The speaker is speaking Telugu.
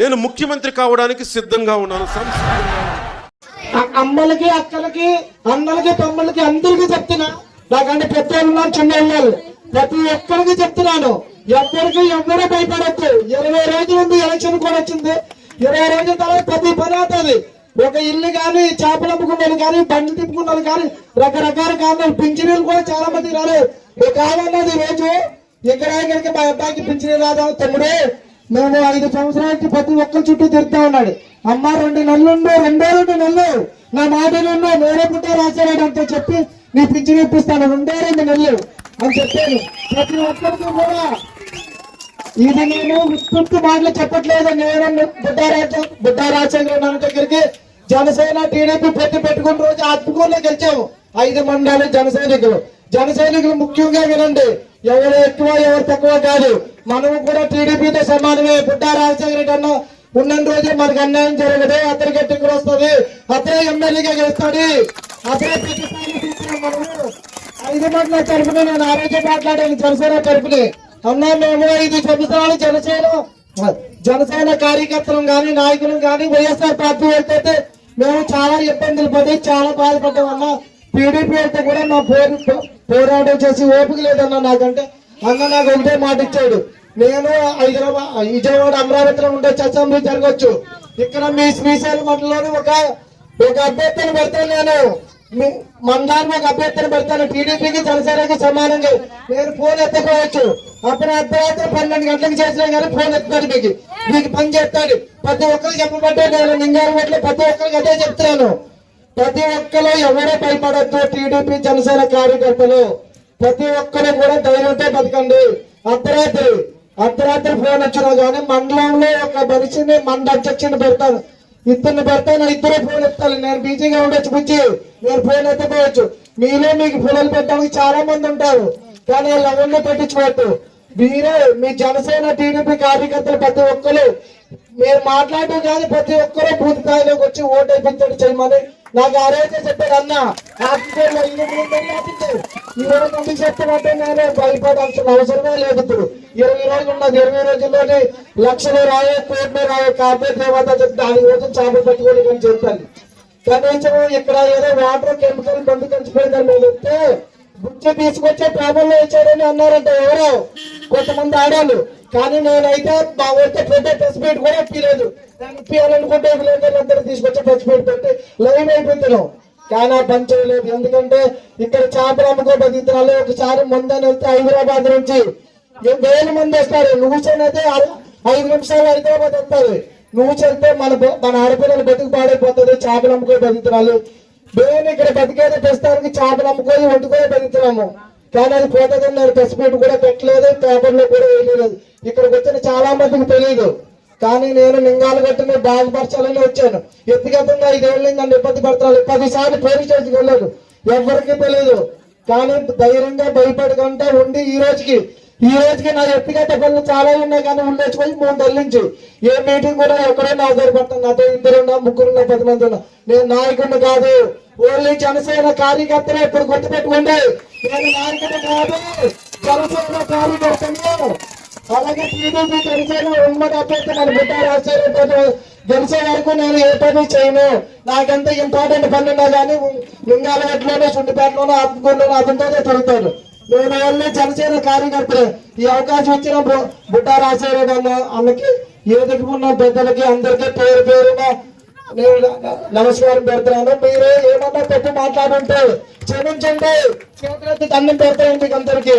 నేను ముఖ్యమంత్రి కావడానికి సిద్ధంగా ఉన్నాను అమ్మలకి అక్కలకి అన్నలకి తమ్ముళ్ళకి అందరికీ చెప్తున్నా. నాకంటే పెద్ద ఉన్నారు చిన్న వాళ్ళు ప్రతి ఒక్కరికి చెప్తున్నాను. ఎవరికి ఎవరు భయపడద్దు. ఇరవై రోజులు ఉంది ఎలక్షన్ కూడా వచ్చింది. ఇరవై రోజుల తర్వాత ప్రతి పని అవుతుంది. ఒక ఇల్లు కానీ చేపలు అమ్ముకున్నారు కానీ బండ్లు తిప్పుకున్నారు కానీ రకరకాల కారణాలు. పింఛనీలు కూడా చాలా మంది రాలేదు. ఇక కాదన్నది రోజు. ఇక్కడ ఇక్కడికి మా అబ్బాయికి పింఛనీ రాదా తమ్ముడు? మేము ఐదు సంవత్సరాలకి ప్రతి ఒక్కరి చుట్టూ తిరుగుతా ఉన్నాడు. అమ్మ రెండు నెలలు రెండే రెండు నెలలు. నా మాట నేరే నేనే పుట్టే రాశాడు అంతే చెప్పి నీ పింఛన్ ఇప్పిస్తాను రెండే రెండు నెలలు అని చెప్పాను. ప్రతి ఒక్కరికి కూడా ఇది నేను విస్తృతి మాటలు చెప్పట్లేదు. నేను బుడ్డారాజు బుడ్డా రాజశేఖర నాన్న దగ్గరికి జనసేన టీడీపీ పెట్టి పెట్టుకున్న రోజు ఆత్మకూరులో గెలిచాము. ఐదు మండలాలు జన సైనికులు జన సైనికులు ముఖ్యంగా వినండి. ఎవరు ఎక్కువ ఎవరు తక్కువ కాదు. మనము కూడా టీడీపీతో సమానమే. బుడ్డా రాజశేఖర రెడ్డి అన్న ఉన్న రోజు మనకు అన్యాయం జరగదు గట్టి కూడా వస్తుంది. అతనే ఎమ్మెల్యేగా గెలుస్తాడు. అతనే మనము. ఐదు మండల తరపున నేను ఆ రోజే మాట్లాడాను జనసేన తరపుని. అన్నా మేము ఐదు సంవత్సరాలు జనసేన జనసేన కార్యకర్తలు కానీ నాయకులు కానీ వైఎస్ఆర్ పార్టీ వెళ్తే మేము చాలా ఇబ్బందులు పడి చాలా బాధపడ్డాం అన్న. టీడీపీ అయితే కూడా మా పోరు పోరాటం చేసి ఓపిక లేదన్నా నాకంటే. అన్న నాకు ఒకటే మాట ఇచ్చాడు. నేను హైదరాబాద్ విజయవాడ అమరావతిలో ఉండే అసెంబ్లీ జరగవచ్చు ఇక్కడ మీ శ్రీశైలం మండలంలోని ఒక ఒక అభ్యర్థిని పెడతాను నేను. మందాన్ని ఒక అభ్యర్థిని పెడతాను. టీడీపీకి జనసేనకి సమానంగా. నేను ఫోన్ ఎత్తకపోవచ్చు. అప్పుడు అర్ధరాత్రి పన్నెండు గంటలకు చేసినా కానీ ఫోన్ ఎత్తాడు మీకు. మీకు పని చేస్తాడు ప్రతి ఒక్కరికి చెప్పబట్టే నేను నింగారు పట్ల ప్రతి ఒక్కరికి అదే చెప్తున్నాను. ప్రతి ఒక్కరు ఎవరో భయపడద్దు టీడీపీ జనసేన కార్యకర్తలు. ప్రతి ఒక్కరు కూడా ధైర్యంతో బతకండి. అర్ధరాత్రి అర్ధరాత్రి ఫోన్ వచ్చినా కానీ మండలంలో ఒక మనిషిని మండ అధ్యక్షుని పెడతాను ఇద్దరిని పెడతాను ఇద్దరు ఫోన్ ఎత్తాలి. నేను బిజీగా ఉండొచ్చు బుజ్జి. నేను ఫోన్ ఎత్తపోవచ్చు మీలో మీకు ఫోన్లు పెట్టడానికి చాలా మంది ఉంటారు. కానీ వాళ్ళు ఎవరిని పట్టించుకోవద్దు. మీరే మీ జనసేన టీడీపీ కార్యకర్తలు ప్రతి ఒక్కరు మీరు మాట్లాడటం కాదు ప్రతి ఒక్కరూ బూత్ స్థాయిలోకి వచ్చి ఓటు వేయించండి చేయమని. నాకు ఆ రోజే చెప్పాడు అన్న. ఆఫీసర్ ఇరవై మంది చెప్పినట్టే నేను భయపడాల్సిన అవసరమే లేదు ఇప్పుడు. ఇరవై రోజులు ఉన్నది. ఇరవై రోజుల్లోనే లక్షలు రాయే కోట్లు రాయే కార్పొరేట్ తర్వాత చెప్తే దాని రోజు చేపలు పట్టుకోండి అని చెప్తాను కనీసం ఇక్కడ ఏదో వాటర్ కెమికల్ బంధు కలిసిపోయిందని నేను చెప్తే బుచ్చి తీసుకొచ్చే పేపర్లో ఇచ్చారని అన్నారంట ఎవరో. కొంతమంది ఆడాలు కానీ నేనైతే మా ఊరితో పెద్ద టెస్ట్ మీట్ కూడా ఇప్పలేదు. నేను ఇప్పించాలనుకుంటే విలేకరులందరూ తీసుకొచ్చి ప్రెస్ మీట్ పెట్టి లైవ్ అయిపోతున్నాం. కానీ ఆ పని ఎందుకంటే ఇక్కడ చేపలు అమ్ముకో బతుకుతున్నాను ఒకసారి ముందని వెళ్తే హైదరాబాద్ నుంచి ఏ- వేల మంది వస్తారు? నువ్వు అయితే ఐదు నిమిషాలు హైదరాబాద్ వస్తారు. నువ్వు చెల్తే మన మన ఆడపిల్లలు బతుకు పాడైపోతుంది చేపలు అమ్ముకో బతుకుతున్నాను మేము ఇక్కడ బతికేది ప్రస్తుతానికి చేపలు అమ్ముకొని వండుకొని బతుకుతున్నాము. కానీ అది పోతుందని నేను ప్రెస్ మీట్ కూడా పెట్టలేదు. పేపర్లో కూడా వేయలేదు ఇక్కడికి వచ్చిన చాలా మందికి తెలియదు కానీ నేను లింగాలు కట్టుని బాగుపరచాలని వచ్చాను. ఎత్తిగతంగా ఐదేళ్ళు నన్ను ఇబ్బంది పడుతున్నాను పదిసార్లు పోలీస్ స్టేషన్కి వెళ్ళాను ఎవరికి తెలియదు కానీ ధైర్యంగా భయపడకుండా ఉండి ఈ రోజుకి ఈ రోజుకి నా వ్యక్తిగత పనులు చాలా ఉన్నాయి కానీ ఉండేసుకొని మూడు నెలల నుంచి. ఏ మీటింగ్ కూడా ఎక్కడైనా నా సరిపడతాను నాతో ఇద్దరు ఉన్నా ముగ్గురు ఉన్నా పది మంది ఉన్నా. నేను నాయకుడిని కాదు. ఓన్లీ జనసేన కార్యకర్తలు ఇప్పుడు గుర్తుపెట్టుకోండి నేను నాయకుడు కాదు. జనసేన కార్యకర్త అలాగే టీడీపీ జనసేన ఉమ్మడి అభ్యర్థి మన బిడ్డ రాజశేఖర గెలిచే వరకు నేను ఏ పని చేయను నాకెంత ఇంపార్టెంట్ పని ఉన్నా కానీ లింగాలగట్లోనే సుండిపేటలోనో ఆత్మకూరులోనో అతనితోనే తిరుగుతాను నేను వెళ్ళి జనసేన కార్యకర్తలు ఈ అవకాశం ఇచ్చిన బు- బుడ్డ రాజశేఖర అన్న అన్నకి ఏదికి ఉన్న పెద్దలకి అందరికీ పేరు పేరున నేను నమస్కారం పెడుతున్నాను మీరు ఏమన్నా పెట్టి మాట్లాడుంటే క్షమించండి చేతులెత్తి దండం పెడతాను మీకు అందరికీ